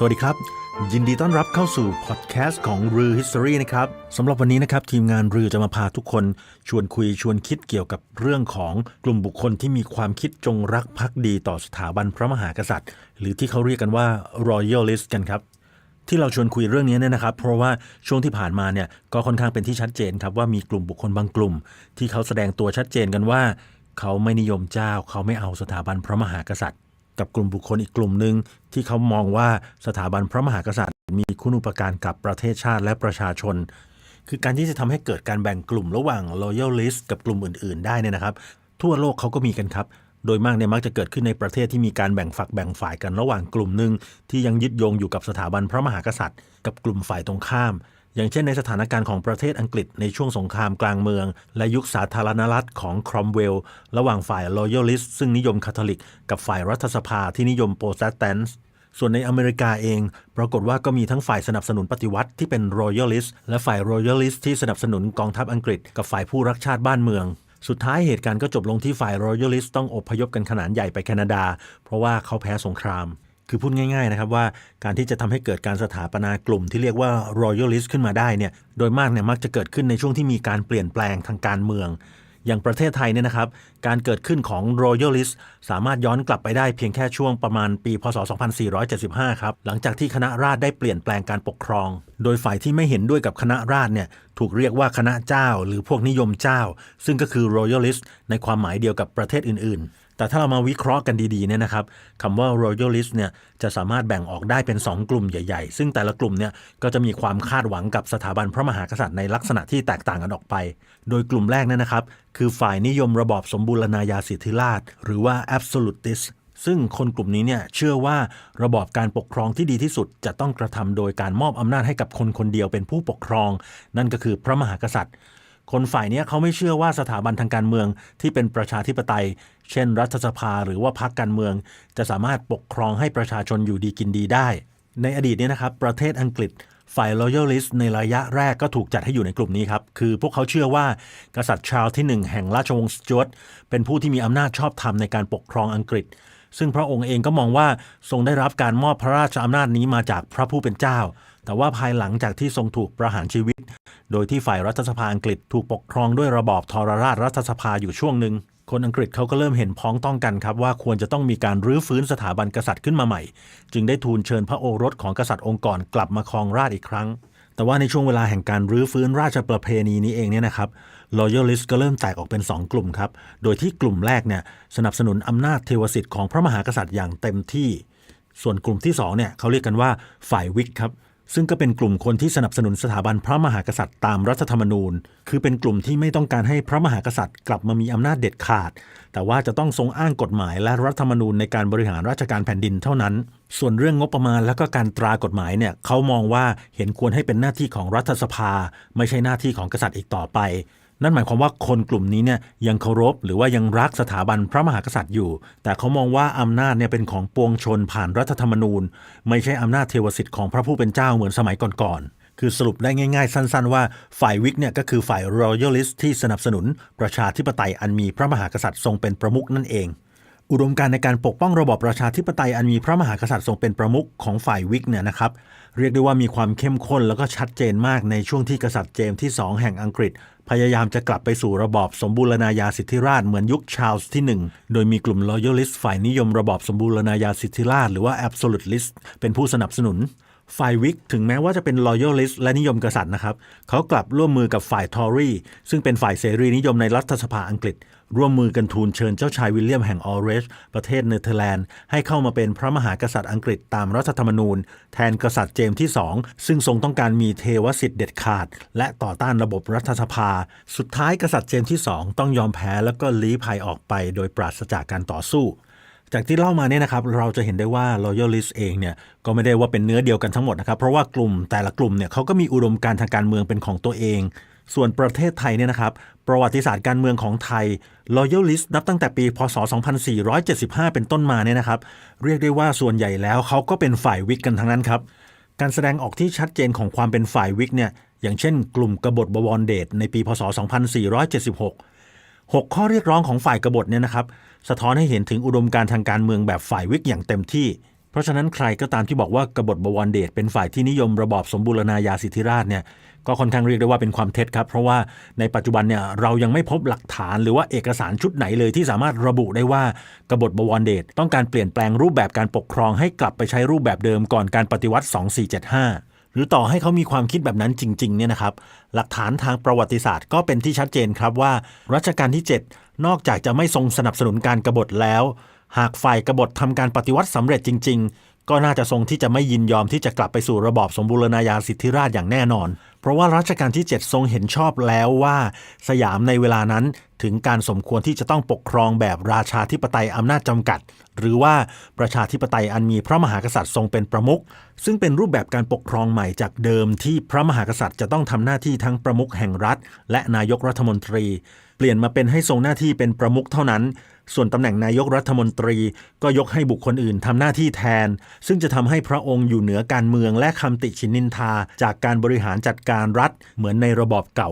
สวัสดีครับ ยินดีต้อนรับเข้าสู่พอดแคสต์ของรือ History นะครับสำหรับวันนี้นะครับ ทีมงานรือจะมาพาทุกคนชวนคุยชวนคิดเกี่ยวกับเรื่องของกลุ่มบุคคลที่มีความคิดจงรักภักดีต่อสถาบันพระมหากษัตริย์ หรือที่เขาเรียกกันว่า Royalist กันครับที่เราชวนคุยเรื่องนี้เนี่ยนะครับ เพราะว่าช่วงที่ผ่านมาเนี่ยก็ค่อนข้างเป็นที่ชัดเจนครับว่ามีกลุ่มบุคคลบางกลุ่ม ที่เขาแสดงตัวชัดเจนกันว่า เขาไม่นิยมเจ้า เขาไม่เอาสถาบันพระมหากษัตริย์ กับกลุ่มบุคคลอีกกลุ่มหนึ่งที่เขามองว่าสถาบันพระมหากษัตริย์ มีคุณูปการกับประเทศชาติและประชาชน คือการที่จะทำให้เกิดการแบ่งกลุ่มระหว่าง loyalist กับกลุ่มอื่น ๆ ได้เนี่ยนะครับ ทั่วโลกเขาก็มีกันครับโดยมากเนี่ยมักจะเกิดขึ้นในประเทศที่มีการแบ่งฝักแบ่งฝ่ายกันระหว่างกลุ่มหนึ่งที่ยังยึดโยงอยู่กับสถาบันพระมหากษัตริย์ กับกลุ่มฝ่ายตรงข้าม อย่างเช่นในสถานการณ์ของประเทศอังกฤษในช่วงสงครามกลางเมือง และยุคสาธารณรัฐของครอมเวลระหว่างฝ่าย loyalist ซึ่งนิยมคาทอลิก กับฝ่ายรัฐสภาที่นิยมโปรเตสแตนต์ส่วนในอเมริกาเอง ปรากฏว่าก็มีทั้งฝ่ายสนับสนุนปฏิวัติที่เป็น royalist และฝ่าย royalist ที่สนับสนุนกองทัพอังกฤษ กับฝ่ายผู้รักชาติบ้านเมืองสุดท้ายเหตุการณ์ก็จบลงที่ฝ่าย royalist ต้องอพยพกันขนาดใหญ่ไปแคนาดา เพราะว่าเขาแพ้สงคราม คือพูดง่ายๆนะครับว่าการที่จะทำให้เกิดการสถาปนากลุ่มที่เรียกว่า royalist ขึ้นมาได้เนี่ยโดยมากเนี่ยมักจะเกิดขึ้นในช่วงที่มีการเปลี่ยนแปลงทางการเมือง อย่างประเทศไทยเนี่ยนะครับการเกิดขึ้นของ Royalist สามารถย้อนกลับไปได้เพียงแค่ช่วงประมาณปี พศ 2475 ครับหลังจากที่คณะราษฎรได้เปลี่ยนแปลงการปกครอง โดยฝ่ายที่ไม่เห็นด้วยกับคณะราษฎรเนี่ยถูกเรียกว่าคณะเจ้า หรือพวกนิยมเจ้า ซึ่งก็คือ Royalist ในความหมายเดียวกับประเทศอื่นๆ แต่ถ้าเรามาวิเคราะห์กันดีๆเนี่ยนะครับคำว่า royalist เนี่ยจะสามารถแบ่งออกได้เป็น 2 กลุ่มใหญ่ๆ ซึ่งแต่ละกลุ่มเนี่ยก็จะมีความคาดหวังกับสถาบันพระมหากษัตริย์ในลักษณะที่แตกต่างกันออกไป โดยกลุ่มแรกเนี่ยนะครับ คือฝ่ายนิยมระบอบสมบูรณาญาสิทธิราชหรือว่า absolutist ซึ่งคนกลุ่มนี้เนี่ยเชื่อว่าระบอบการปกครองที่ดีที่สุดจะต้องกระทำโดยการมอบอำนาจให้กับคนคนเดียวเป็นผู้ปกครอง นั่นก็คือพระมหากษัตริย์ คนฝ่ายนี้เขาไม่เชื่อว่าสถาบันทางการเมืองที่เป็นประชาธิปไตย เช่น รัฐสภาหรือว่าพรรคการเมือง จะสามารถปกครองให้ประชาชนอยู่ดีกินดีได้ ในอดีตเนี่ยนะครับ ประเทศอังกฤษฝ่าย loyalist ในระยะแรกก็ถูกจัดให้อยู่ในกลุ่มนี้ครับ คือพวกเขาเชื่อว่ากษัตริย์ชาร์ลที่หนึ่งแห่งราชวงศ์สจ๊วตเป็นผู้ที่มีอำนาจชอบธรรมในการปกครองอังกฤษ ซึ่งพระองค์เองก็มองว่าทรงได้รับการมอบพระราชอำนาจนี้มาจากพระผู้เป็นเจ้า แต่ว่าภายหลังจากที่ทรงถูกประหารชีวิต โดยที่ฝ่ายรัฐสภาอังกฤษถูกปกครองด้วยระบอบทรราชรัฐสภาอยู่ช่วงหนึ่งคนอังกฤษเขาก็เริ่มเห็นพ้องต้องกันครับว่าควรจะต้องมีการรื้อฟื้นสถาบันกษัตริย์ขึ้นมาใหม่ จึงได้ทูลเชิญพระโอรสของกษัตริย์องค์ก่อนกลับมาครองราชอีกครั้ง แต่ว่าในช่วงเวลาแห่งการรื้อฟื้นราชประเพณีนี้เองเนี่ยนะครับ loyalist ก็เริ่มแตกออกเป็น 2 กลุ่มครับ โดยที่กลุ่มแรกเนี่ยสนับสนุนอำนาจเทวสิทธิ์ของพระมหากษัตริย์อย่างเต็มที่ ส่วนกลุ่มที่2เนี่ยเขาเรียกกันว่าฝ่ายวิกครับ ซึ่งก็เป็นกลุ่มคนที่สนับสนุนสถาบันพระมหากษัตริย์ตามรัฐธรรมนูญ คือเป็นกลุ่มที่ไม่ต้องการให้พระมหากษัตริย์กลับมามีอำนาจเด็ดขาด แต่ว่าจะต้องทรงอ้างกฎหมายและรัฐธรรมนูญในการบริหารราชการแผ่นดินเท่านั้น ส่วนเรื่องงบประมาณและก็การตรากฎหมายเนี่ยเขามองว่าเห็นควรให้เป็นหน้าที่ของรัฐสภา ไม่ใช่หน้าที่ของกษัตริย์อีกต่อไป นั่นหมายความว่าคนกลุ่มนี้เนี่ยยังเคารพหรือว่ายังรักสถาบันพระมหากษัตริย์อยู่ แต่เขามองว่าอำนาจเนี่ยเป็นของปวงชนผ่านรัฐธรรมนูญ ไม่ใช่อำนาจเทวสิทธิ์ของพระผู้เป็นเจ้าเหมือนสมัยก่อนๆคือสรุปได้ง่ายๆ สั้นๆ ว่าฝ่ายวิกเนี่ยก็คือฝ่าย royalist ที่สนับสนุนประชาธิปไตยอันมีพระมหากษัตริย์ทรงเป็นประมุขนั่นเอง อุดมการในการปกป้องระบอบประชาธิปไตยอันมีพระมหากษัตริย์ทรงเป็นประมุขของฝ่ายวิกเนี่ยนะครับ เรียกได้ว่ามีความเข้มข้นแล้วก็ชัดเจนมากในช่วงที่กษัตริย์เจมส์ที่ 2 แห่งอังกฤษ พยายามจะกลับไปสู่ระบอบสมบูรณาญาสิทธิราชเหมือนยุคชาร์ลส์ที่ 1 โดยมีกลุ่ม loyalist ฝ่ายนิยมระบอบสมบูรณาญาสิทธิราชหรือว่า absolutist เป็นผู้สนับสนุนฝ่ายวิกถึงแม้ว่าจะเป็น loyalist และนิยมกษัตริย์นะครับ เขากลับร่วมมือกับฝ่ายทอรีซึ่งเป็นฝ่ายเสรีนิยมในรัฐสภาอังกฤษ ร่วมมือกันทูลเชิญเจ้าชายวิลเลียมแห่งออเรจประเทศเนเธอร์แลนด์ ให้เข้ามาเป็นพระมหากษัตริย์อังกฤษตามรัฐธรรมนูญ แทนกษัตริย์เจมส์ที่ 2 ซึ่งทรงต้องการมีเทวสิทธิ์เด็ดขาด และต่อต้านระบบรัฐสภา สุดท้ายกษัตริย์เจมส์ที่ 2 ต้องยอมแพ้แล้วก็ลี้ภัยออกไป โดยปราศจากการต่อสู้จากที่เล่ามาเนี่ยนะครับเราจะเห็นได้ว่า loyalist เองเนี่ยก็ไม่ได้ว่าเป็นเนื้อเดียวกันทั้งหมดนะครับ เพราะว่ากลุ่มแต่ละกลุ่มเนี่ยเขาก็มีอุดมการทางการเมืองเป็นของตัวเอง ส่วนประเทศไทยเนี่ยนะครับ ประวัติศาสตร์การเมืองของไทย loyalist นับตั้งแต่ปี พศ 2475 เป็นต้นมาเนี่ยนะครับ เรียกได้ว่าส่วนใหญ่แล้วเขาก็เป็นฝ่ายวิกกันทั้งนั้นครับ การแสดงออกที่ชัดเจนของความเป็นฝ่ายวิกเนี่ย อย่างเช่น กลุ่มกบฏบวรเดชในปี พศ 2476 6 ข้อเรียกร้องของฝ่ายกบฏเนี่ยนะครับ สะท้อนให้เห็นถึงอุดมการทางการเมืองแบบฝ่ายวิกอย่างเต็มที่ เพราะฉะนั้นใครก็ตามที่บอกว่ากบฏบวรเดชเป็นฝ่ายที่นิยมระบอบสมบูรณาญาสิทธิราชเนี่ย ก็ค่อนข้างเรียกได้ว่าเป็นความเท็จครับ เพราะว่าในปัจจุบันเนี่ยเรายังไม่พบหลักฐานหรือว่าเอกสารชุดไหนเลยที่สามารถระบุได้ว่ากบฏบวรเดชต้องการเปลี่ยนแปลงรูปแบบการปกครองให้กลับไปใช้รูปแบบเดิมก่อนการปฏิวัติ 2475หรือต่อให้เขามีความคิดแบบนั้นจริงๆเนี่ยนะครับ หลักฐานทางประวัติศาสตร์ก็เป็นที่ชัดเจนครับว่า รัชกาลที่ 7 นอกจากจะไม่ทรงสนับสนุนการกบฏแล้ว หากฝ่ายกบฏทำการปฏิวัติสำเร็จจริง ๆ ก็น่าจะทรงที่จะไม่ยินยอมที่จะกลับไปสู่ระบอบสมบูรณาญาสิทธิราชอย่างแน่นอน เพราะว่ารัชกาลที่ 7 ทรงเห็นชอบแล้วว่า สยามในเวลานั้นถึงการสมควรที่จะต้องปกครองแบบราชาธิปไตยอำนาจจำกัด หรือว่าประชาธิปไตยอันมีพระมหากษัตริย์ทรงเป็นประมุขซึ่งเป็นรูปแบบการปกครองใหม่จากเดิมที่พระมหากษัตริย์จะต้องทำหน้าที่ทั้งประมุขแห่งรัฐ และนายกรัฐมนตรี เปลี่ยนมาเป็นให้ทรงหน้าที่เป็นประมุขเท่านั้น ส่วนตำแหน่งนายกรัฐมนตรีก็ยกให้บุคคลอื่นทำหน้าที่แทน ซึ่งจะทำให้พระองค์อยู่เหนือการเมืองและคำติชินนินทา จากการบริหารจัดการรัฐเหมือนในระบอบเก่า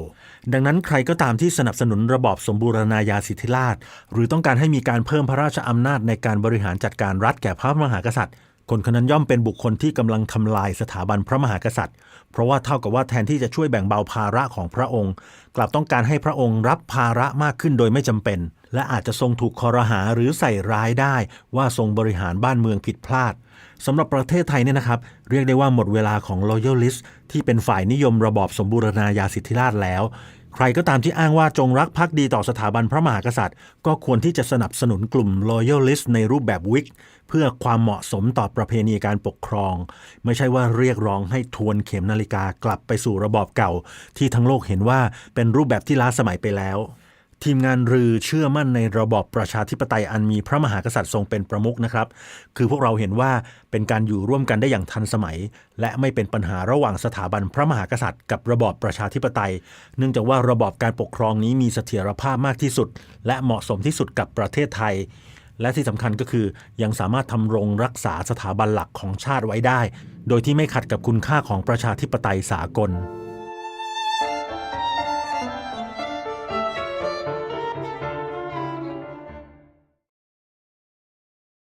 ดังนั้นใครก็ตามที่สนับสนุนระบอบสมบูรณาญาสิทธิราชย์หรือต้องการให้มีการเพิ่มพระราชอำนาจในการบริหารจัดการรัฐแก่พระมหากษัตริย์คนคนนั้นย่อมเป็นบุคคลที่กำลังทำลายสถาบันพระมหากษัตริย์ เพราะว่าเท่ากับว่าแทนที่จะช่วยแบ่งเบาภาระของพระองค์ กลับต้องการให้พระองค์รับภาระมากขึ้นโดยไม่จำเป็น และอาจจะทรงถูกคอรหาหรือใส่ร้ายได้ว่าทรงบริหารบ้านเมืองผิดพลาดสำหรับประเทศไทยเนี่ยนะครับ เรียกได้ว่าหมดเวลาของ loyalist ที่เป็นฝ่ายนิยมระบอบสมบูรณาญาสิทธิราชแล้ว ใครก็ตามที่อ้างว่าจงรักภักดีต่อสถาบันพระมหากษัตริย์ ก็ควรที่จะสนับสนุนกลุ่ม loyalist ในรูปแบบวิกเพื่อความเหมาะสมต่อประเพณีการปกครอง ไม่ใช่ว่าเรียกร้องให้ทวนเข็มนาฬิกากลับไปสู่ระบอบเก่า ที่ทั้งโลกเห็นว่าเป็นรูปแบบที่ล้าสมัยไปแล้ว ทีมงานรือเชื่อมั่นในระบอบประชาธิปไตยอันมีพระมหากษัตริย์ทรงเป็นประมุขนะครับ คือพวกเราเห็นว่าเป็นการอยู่ร่วมกันได้อย่างทันสมัย และไม่เป็นปัญหาระหว่างสถาบันพระมหากษัตริย์ กับระบอบประชาธิปไตย เนื่องจากว่าระบอบการปกครองนี้มีเสถียรภาพมากที่สุด และเหมาะสมที่สุดกับประเทศไทย และที่สำคัญก็คือยังสามารถทำรงรักษาสถาบันหลักของชาติไว้ได้ โดยที่ไม่ขัดกับคุณค่าของประชาธิปไตยสากล